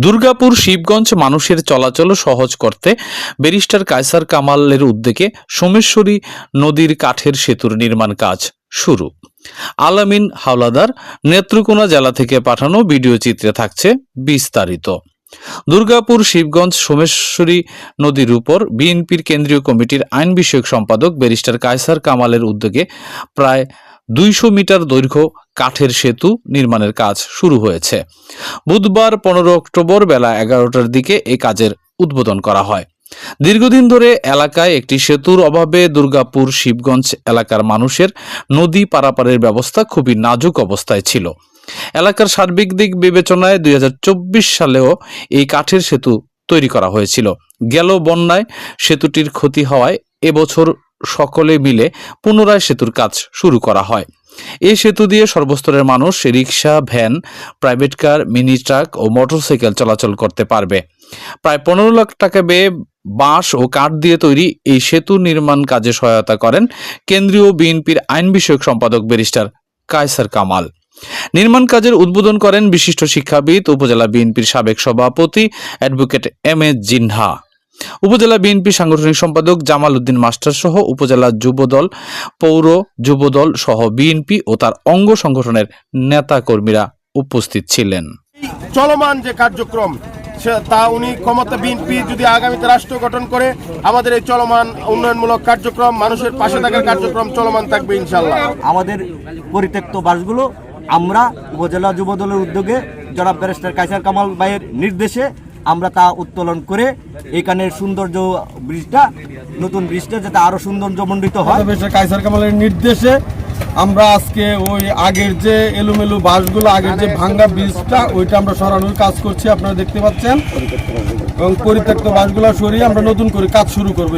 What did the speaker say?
দুর্গাপুর শিবগঞ্জ মানুষের চলাচল সহজ করতে ব্যারিস্টার কায়সার কামালের উদ্যোগে সোমেশ্বরী নদীর কাঠের সেতুর নির্মাণ কাজ শুরু। আলামিন হাওলাদার নেত্রকোনা জেলা থেকে পাঠানো ভিডিও চিত্রে থাকছে বিস্তারিত। দুর্গাপুর শিবগঞ্জ সোমেশ্বরী নদীর উপর বিএনপির কেন্দ্রীয় কমিটির আইন বিষয়ক সম্পাদক ব্যারিস্টার কায়সার কামালের উদ্যোগে প্রায় দুইশো মিটার দৈর্ঘ্য কাঠের সেতু নির্মাণের কাজ শুরু হয়েছে। বুধবার পনেরো অক্টোবর বেলা এগারোটার দিকে এই কাজের উদ্বোধন করা হয়। দীর্ঘদিন ধরে এলাকায় একটি সেতুর অভাবে দুর্গাপুর শিবগঞ্জ এলাকার মানুষের নদী পারাপারের ব্যবস্থা খুবই নাজুক অবস্থায় ছিল। এলাকার সার্বিক দিক বিবেচনায় দুই হাজার চব্বিশ সালেও এই কাঠের সেতু তৈরি করা হয়েছিল। গেল বন্যায় সেতুটির ক্ষতি হওয়ায় এবছর সকলে মিলে পুনরায় সেতুর কাজ শুরু করা হয়। এই সেতু দিয়ে সর্বস্তরের মানুষ rickshaw, van, private car, mini truck ও মোটরসাইকেল চলাচল করতে পারবে। প্রায় পনেরো লাখ টাকা ব্যয়ে বাঁশ ও কাঠ দিয়ে তৈরি এই সেতু নির্মাণ কাজে সহায়তা করেন কেন্দ্রীয় বিএনপির আইন বিষয়ক সম্পাদক ব্যারিস্টার কায়সার কামাল। নির্মাণ কাজের উদ্বোধন করেন বিশিষ্ট শিক্ষাবিদ, উপজেলা বিএনপির সাবেক সভাপতি অ্যাডভোকেট এম এ জিনহা। উপজেলা বিএনপি সাংগঠনিক সম্পাদক জামাল উদ্দিন মাস্টার সহ উপজেলা যুবদল পৌর যুবদল সহ বিএনপি ও তার অঙ্গ সংগঠনের নেতা কর্মীরা উপস্থিত ছিলেন। চলমান যে কার্যক্রম তা উনি ক্ষমতা বিএনপি যদি আগামীতে রাষ্ট্র গঠন করে আমাদের এই চলমান উন্নয়নমূলক কার্যক্রম মানুষের পাশে থাকার কার্যক্রম চলমান থাকবে ইনশাল্লাহ আমাদের পরিত্যক্ত বাসগুলো আমরা উপজেলা যুবদলের উদ্যোগে জনাব ব্যারিস্টার কাইসার কামাল ভাইয়ের নির্দেশে আমরা তা উত্তোলন করে এখানের সৌন্দর্য ব্রিজটা, নতুন ব্রিজটা যাতে আরও সৌন্দর্যমণ্ডিত হয়। কাইসার কামালের নির্দেশে আমরা আজকে ওই আগের যে এলোমেলো বাসগুলো আগের যে ভাঙ্গা ব্রিজটা, ওইটা আমরা সরানোর কাজ করছি, আপনারা দেখতে পাচ্ছেন। এবং পরিত্যক্ত বাসগুলো সরিয়ে আমরা নতুন করে কাজ শুরু করব